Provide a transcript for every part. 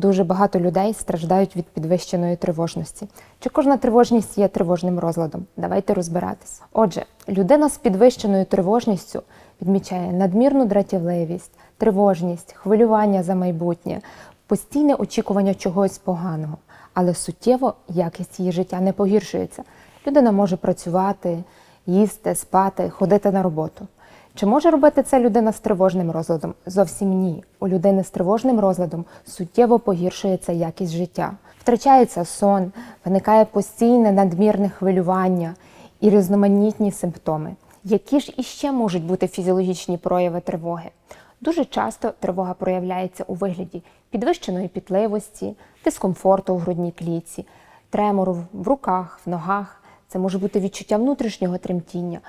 дуже багато людей страждають від підвищеної тривожності. Чи кожна тривожність є тривожним розладом? Давайте розбиратись. Отже, людина з підвищеною тривожністю відмічає надмірну дратівливість, тривожність, хвилювання за майбутнє, постійне очікування чогось поганого, але суттєво якість її життя не погіршується. Людина може працювати, їсти, спати, ходити на роботу. Чи може робити це людина з тривожним розладом? Зовсім ні. У людини з тривожним розладом суттєво погіршується якість життя. Втрачається сон, виникає постійне надмірне хвилювання і різноманітні симптоми. Які ж іще можуть бути фізіологічні прояви тривоги? Дуже часто тривога проявляється у вигляді підвищеної пітливості, дискомфорту у грудній клітці, тремору в руках, в ногах. Це може бути відчуття внутрішнього тремтіння.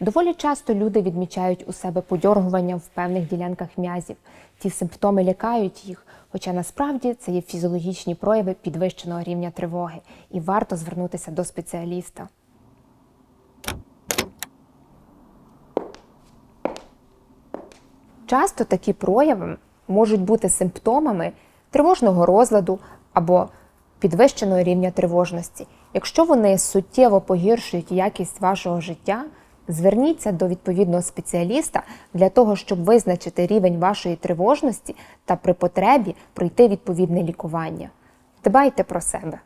Доволі часто люди відмічають у себе подьоргування в певних ділянках м'язів. Ці симптоми лякають їх, хоча насправді це є фізіологічні прояви підвищеного рівня тривоги, і варто звернутися до спеціаліста. Часто такі прояви можуть бути симптомами тривожного розладу або підвищеного рівня тривожності. Якщо вони суттєво погіршують якість вашого життя, зверніться до відповідного спеціаліста для того, щоб визначити рівень вашої тривожності та при потребі пройти відповідне лікування. Дбайте про себе.